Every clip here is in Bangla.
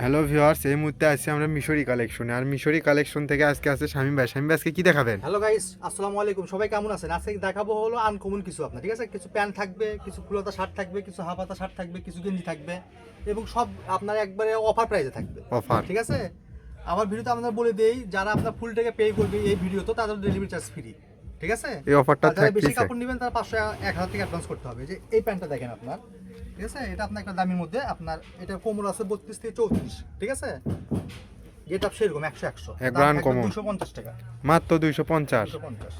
হ্যালো ভিউয়ার্স এই মুহূর্তে আছি আমরা মিশরি কালেকশনে আর মিশরি কালেকশন থেকে আজকে আছে শামীম ভাই। শামীম ভাই আজকে কি দেখাবেন? হ্যালো গাইস আসসালামু আলাইকুম। সবাই কেমন আছেন? আজকে দেখাবো হলো আনকমন কিছু আপনার ঠিক আছে? কিছু প্যান্ট থাকবে কিছু ফুলতা শার্ট থাকবে কিছু হাফাতা শার্ট থাকবে কিছু গেঞ্জি থাকবে এবং সব আপনার একবারে অফার প্রাইসে থাকবে। অফার ঠিক আছে? আমার ভিডিওতে আপনার বলে দেই যারা আপনার ফুল টাকা পে করবে এই ভিডিওতে তাদের ডেলিভারি চার্জ ফ্রি ঠিক আছে? এই অফারটা আর বেশি কাপড় নেবেন তারা পাঁচশো এক হাজার থেকে অ্যাডভান্স করতে হবে। যে এই প্যান্টটা দেখেন আপনার ঠিক আছে? এটা আপনার একটা দামের মধ্যে আপনার এটা কোমর আছে বত্রিশ থেকে চৌত্রিশ ঠিক আছে? সেরকম টাকা। মাত্র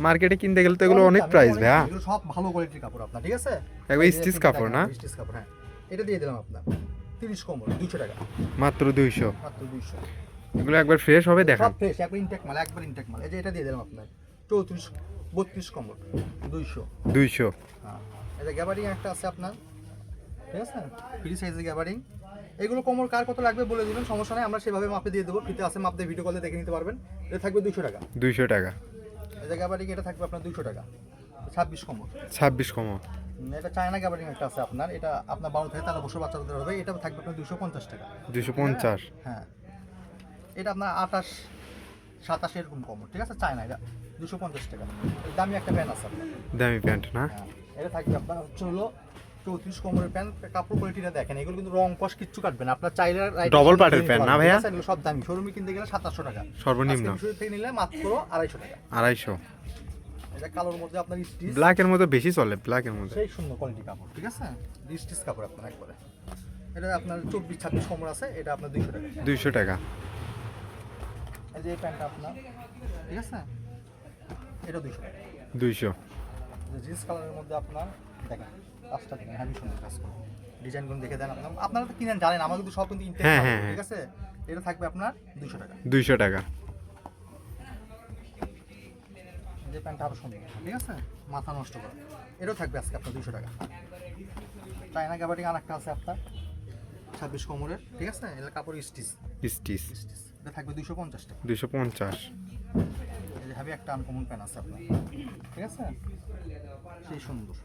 মার্কেটে কিনতে গেলে তো এগুলো অনেক প্রাইস এগুলো সব ভালো কোয়ালিটির কাপড় আপনার ঠিক আছে? একবার স্টিচ কাপড় না? স্টিচ কাপড় হ্যাঁ। এটা দিয়ে দিলাম আপনার তিরিশ কমর দুশো টাকা। মাত্র দুইশো। মাত্র দুইশো। এগুলো একবার ফ্রেশ হবে সব ফ্রেশ একবার ইনটেক মাল একবার ইনটেক মাল। এই যে এটা দিয়ে দিলাম আপনার। চৌত্রিশ বত্রিশ কমর দুইশো। দুইশো। হ্যাঁ যে গ্যাবারিং একটা আছে আপনার ঠিক আছে? ফ্রি সাইজের গ্যাবারিং এগুলো কোমর কার কত লাগবে বলে দিবেন সমস্যা নেই আমরা সেভাবে মাপে দিয়ে দেবো। ফ্রিতে আছে মাপ দিয়ে ভিডিও কলে দেখে নিতে পারবেন। এটা থাকবে দুশো টাকা। দুইশো টাকা। এই যে গ্যাবারিং এটা থাকবে আপনার দুশো টাকা। ছাব্বিশ কমর ছাব্বিশ কমো উম, এটা চায়না গ্যাবারিং একটা আছে আপনার। এটা আপনার বারো থেকে তেরো বছর বাচ্চাদের হবে। এটা থাকবে আপনার দুশো পঞ্চাশ টাকা। দুইশো পঞ্চাশ। হ্যাঁ। এটা আপনার আঠাশ সাতাশ এরকম কমর ঠিক আছে? চায়না এটা দুশো পঞ্চাশ টাকা। দামি একটা প্যান্ট আছে দামি প্যান্ট না? হ্যাঁ এটা থাকবে আপনার হচ্ছে হলো চৌত্রিশ কমরের প্যান্ট। কাপড় কোয়ালিটিটা দেখেন এগুলো কিন্তু রং কস কিচ্ছু কাটবে না। আপনার চাইলে এর নিতে প্যান্ট না ভাইয়া? এগুলো সব দামি। শোরুমে কিনতে গেলে সাতাশশো টাকা। সর্বনিম্ন। মিশর থেকে নিলে মাত্র আড়াইশো টাকা। আড়াইশো। এটা কালোর মধ্যে আপনার স্টিচ। ব্ল্যাকের মধ্যে বেশি চলে ব্ল্যাকের মধ্যে। সেই সুন্দর কোয়ালিটি কাপড় ঠিক আছে? স্টিচ কাপড় আপনার একবারে। এটা আপনার চব্বিশ ছাব্বিশ কমর আছে এটা আপনার দুইশো টাকা। দুইশো টাকা। এই যে এই প্যান্টটা আপনার। ঠিক আছে? এটা দুইশো। দুইশো। জিন্স কালারের মধ্যে আপনার দেখেন কাজটা দেখেন হ্যাভি সুন্দর কাজ করে। ডিজাইনগুলো দেখে দেন আপনার। আপনারা তো কিনেন জানেন আমার কিন্তু সব কিন্তু ইনটেক হ্যাঁ, হ্যাঁ, ঠিক আছে? এটা থাকবে আপনার দুশো টাকা। দুইশো টাকা। যে প্যান্টটা আরও সুন্দর ঠিক আছে? মাথা নষ্ট করা। এটাও থাকবে আজকে আপনার দুশো টাকা। চাইনা গ্যাবারিং আর একটা আছে আপনার ছাব্বিশ কোমরের ঠিক আছে? এটা কাপড় স্টিচ স্টিচ এটা থাকবে দুশো পঞ্চাশ টাকা। এই যে হ্যাভি একটা আনকমন প্যান আছে আপনার। ঠিক আছে? সেই সুন্দর।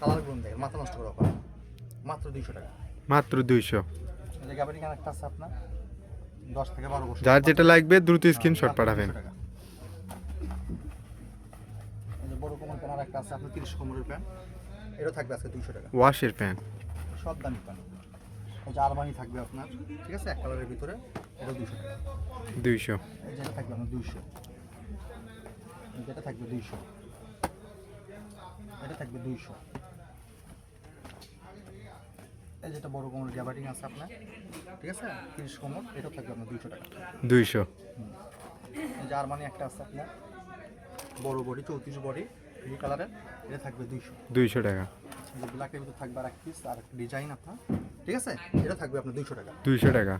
কালারগুলো দেখেন মাথা নষ্ট করা পারে মাত্র দুইশো টাকা। মাত্র দুইশো। এই যে গ্যাবারিং একটা আছে আপনার। দশ থেকে বারো বছর। যার যেটা লাগবে দ্রুত স্ক্রিনশট পাঠাবেন। 200 টাকা। এই যে বড় কোমর প্যান আর একটা আছে আপনার তিরিশ কোমরের প্যান এটা থাকবে আজকে দুইশো টাকা। ওয়াশের প্যান্ট সব দামি প্যান যে আরবানি থাকবে আপনার ঠিক আছে? এক কালারের ভিতরে এটা দুইশো টাকা। দুইশো। এই যেটা থাকবে আপনার দুইশো। যেটা থাকবে দুইশো। এটা থাকবে দুইশো। এই যেটা বড় কোমর গ্যাবারিং আছে আপনার ঠিক আছে? তিরিশ কোমর এটা থাকবে আপনার দুইশো টাকা। দুইশো। আরমানি একটা আছে আপনার বড় বডি চৌত্রিশ বডি ব্লু কালারের এটা থাকবে দুইশো। দুইশো টাকা। ব্ল্যাকের ভিতরে থাকবে আর এক পিস আর একটা ডিজাইন আপনার। ঠিক আছে? এটা থাকবে আপনার দুইশো টাকা। দুইশো টাকা।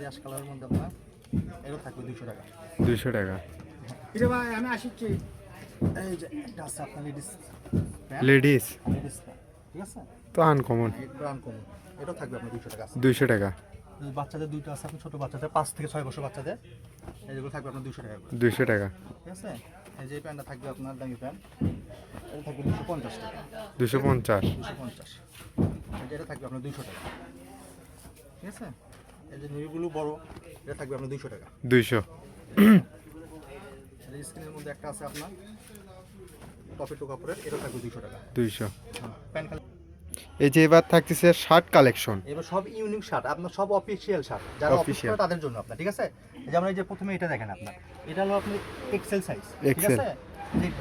অ্যাশ কালারের মধ্যে আপনার এটা থাকবে দুইশো টাকা। দুইশো টাকা। এটা ভাই আমি আসিছি এই যে এটা আছে আপনার লেডিস লেডিস লেডিস ঠিক আছে? তো আনকমন একটু আনকমন এটাও থাকবে আপনার দুইশো টাকা দুইশো টাকা। বাচ্চাদের দুইটা আছে আপনার ছোটো বাচ্চাদের পাঁচ থেকে ছয় বছর বাচ্চাদের। এইগুলো থাকবে আপনার দুশো টাকা দুইশো টাকা। ঠিক আছে? এই যে প্যান্টটা থাকবে আপনার দামি প্যান্ট এটা থাকবে দুশো পঞ্চাশ টাকা। দুশো পঞ্চাশ। দুশো পঞ্চাশ। এটা থাকবে আপনার দুশো টাকা। ঠিক আছে? এই যে নীলগুলো বড় এটা থাকবে আপনার দুশো টাকা। দুইশো। স্ক্রিনের মধ্যে একটা আছে আপনার টপেটো কাপড়ের এটা থাকবে দুশো টাকা। দুইশো। Pant colour. এই যে এবার থাকতেছে শার্ট কালেকশন। এবার সব ইউনিক শার্ট আপনার সব অফিসিয়াল শার্ট যারা অফিস তাদের জন্য আপনার ঠিক আছে? যেমন এই যে প্রথমে এটা দেখেন আপনার এটা হলো আপনি এক্সেল সাইজ ঠিক আছে?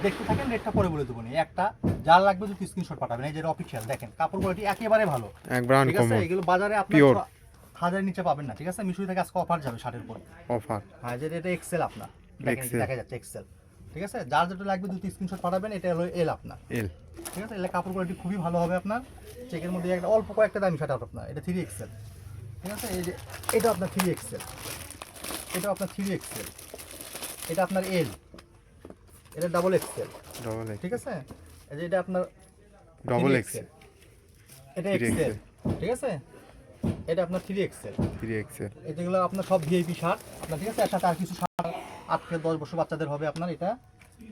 দেখতে থাকেন রেটটা পরে বলে দেবো নি। একটা যার লাগবে যদি স্ক্রিনশট পাঠাবেন। এই যে অফিসিয়াল দেখেন কাপড় কোয়ালিটি একেবারে ভালো। ঠিক আছে? এগুলো বাজারে আপনি। হাজারের নিচে পাবেন না ঠিক আছে? মিশুরি থেকে আজকে অফার যাবে শার্টের উপর। অফার হ্যাঁ যে এটা এক্সেল আপনার। দেখা যাচ্ছে এক্সেল ঠিক আছে? যার যেটা লাগবে দুটো স্ক্রিনশট পাঠাবেন এটা হলো এল আপনার। এল ঠিক আছে? এলে কাপড় কোয়ালিটি খুবই ভালো হবে আপনার। চেকের মধ্যে একটা অল্প কয়েকটা দামি শার্ট আপনার। এটা থ্রি এক্সেল ঠিক আছে? এই যে এটা আপনার থ্রি এক্সেল এটা আপনার থ্রি এক্সেল এটা আপনার এল এটা ডাবল এক্সেল ডবল ঠিক আছে? এই যে এটা আপনার ডবল 3XL এক্সেল এটা 3XL এক্সেল ঠিক আছে? এটা আপনার থ্রি এক্সেল থ্রি এক্সেল এগুলো আপনার সব ভিআইপি শার্ট আপনার ঠিক আছে? এর সাথে আর কিছু শার্ট আট থেকে দশ বছর বাচ্চাদের হবে আপনার এটা।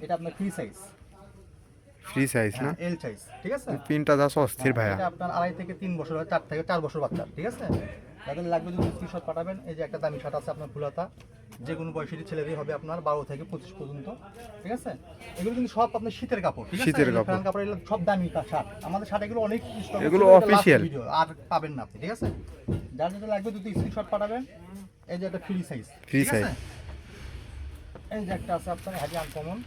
এটা আপনার ফ্রি সাইজ ফ্রি সাইজ না? এল সাইজ ঠিক আছে? প্রিন্টটা যা অস্থির ভাইয়া। এটা আপনার আড়াই থেকে তিন বছর হয় চার থেকে চার বছর বাচ্চা ঠিক আছে? তাদের লাগবে যদি স্ক্রিনশট পাঠাবেন এই যে একটা দামি শার্ট আছে আপনার ফুলাতা। যে কোনো বয়সী ছেলেরই হবে আপনার বারো থেকে পঁচিশ পর্যন্ত ঠিক আছে? এগুলো কিন্তু সব আপনার শীতের কাপড় ঠিক আছে? শীতের কাপড়। কাপড় এগুলো সব দামি শার্ট। আমাদের শার্ট এগুলো অনেক এগুলো video, আর পাবেন না আপনি ঠিক আছে? যার যেটা লাগবে দুটো স্ক্রিনশট পাঠাবেন। এই যে একটা ফ্রি সাইজ Free size। এই যে একটা আছে আপনার হ্যাভি আনকমন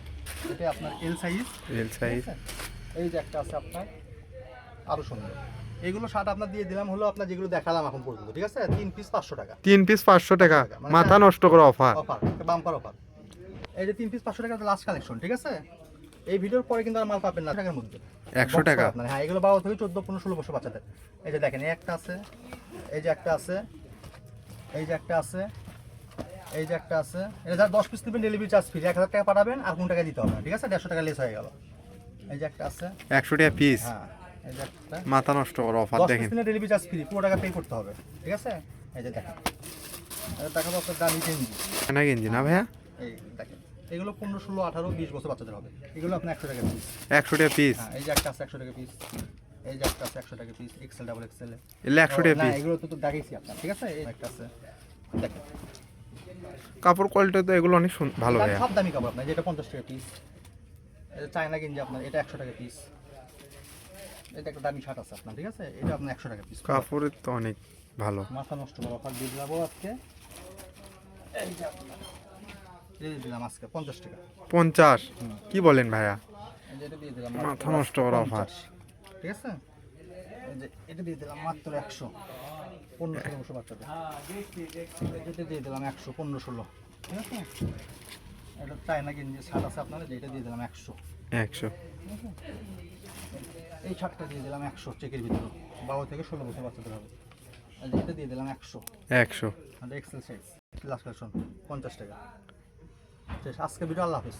এটা আপনার এল সাইজ এল সাইজ? এই যে একটা আছে আপনার আরও সুন্দর। এগুলো শার্ট আপনার দিয়ে দিলাম হলো আপনার যেগুলো দেখালাম এখন পর্যন্ত ঠিক আছে? তিন পিস পাঁচশো টাকা। তিন পিস পাঁচশো টাকা। মানে মাথা নষ্ট করে অফার। Offer bumper offer. এই যে তিন পিস পাঁচশো টাকা লাস্ট কালেকশন ঠিক আছে? এই ভিডিওর পরে কিন্তু আর মাল পাবেন না টাকার মধ্যে। 100 Box টাকা? আপনার হ্যাঁ এগুলো বারো থেকে চোদ্দ পনেরো ষোলো বছর বাচ্চাদের। এই যে দেখেন এই একটা আছে এই যে একটা আছে এই যে একটা আছে এই যে একটা আছে। এটা যার দশ পিস নেবেন ডেলিভারি চার্জ ফ্রি এক হাজার টাকা পাঠাবেন আর কোন টাকা দিতে হবে ঠিক আছে? দেড়শো টাকা লেস হয়ে গেল। এই যে একটা আছে। একশো টাকা পিস হ্যাঁ। মাথা নষ্ট করে অফার দেখেন। পিস নিলে ডেলিভারি চার্জ ফ্রি পুরো টাকা পে করতে হবে ঠিক আছে? এই যে দেখেন। এটা দেখাবো আপনার দামি গেঞ্জি। কেনা গেঞ্জি না ভাইয়া? এই দেখেন এগুলো পনেরো ষোলো আঠারো বিশ বছর বাচ্চাদের হবে। এগুলো আপনার একশো টাকা পিস একশো টাকা পিস হ্যাঁ এই যে একটা আছে একশো টাকা পিস এই যে একটা আছে একশো টাকা পিস এক্সেল ডাবল এক্সেল এলে একশো টাকা না এগুলো তো তো দেখাইছি আপনার ঠিক আছে? এই একটা আছে দেখেন। কাপড় কোয়ালিটি তো এগুলো অনেক ভালো ভাইয়া। সব দামি কাপড় আপনার যেটা পঞ্চাশ টাকা পিস এটা চায়না গেঞ্জি আপনার এটা একশো টাকা পিস এটা একটা দামি শার্ট আছে আপনার ঠিক আছে? এটা আপনার একশো টাকা পিস কাপড়ের তো অনেক ভালো। মাথা নষ্ট করা অফার দিয়ে দিলাম আজকে। এই দিলাম আজকে পঞ্চাশ টাকা। পঞ্চাশ। কি বলেন ভাইয়া? এই দিয়ে দিলাম মাথা নষ্ট করা। 50 ঠিক আছে? এটা দিয়ে দিলাম মাত্র একশো। পনেরো ষোলোশো বাচ্চাদের। এটা দিয়ে দিলাম একশো পনেরো ষোলো। ঠিক আছে? এটা চায়না গেঞ্জি শার্ট আছে আপনার এটা দিয়ে দিলাম একশো। একশো। এই শার্টটা দিয়ে দিলাম একশো চেকের ভিতরে। বারো থেকে ষোলো বছর বাচ্চাদের হবে। আর এটা দিয়ে দিলাম একশো। একশো। আর এক্সেল সাইজ লাস্ট কালেকশন পঞ্চাশ টাকা। শেষ। আজকে ভিডিও আল্লাহ হাফিজ।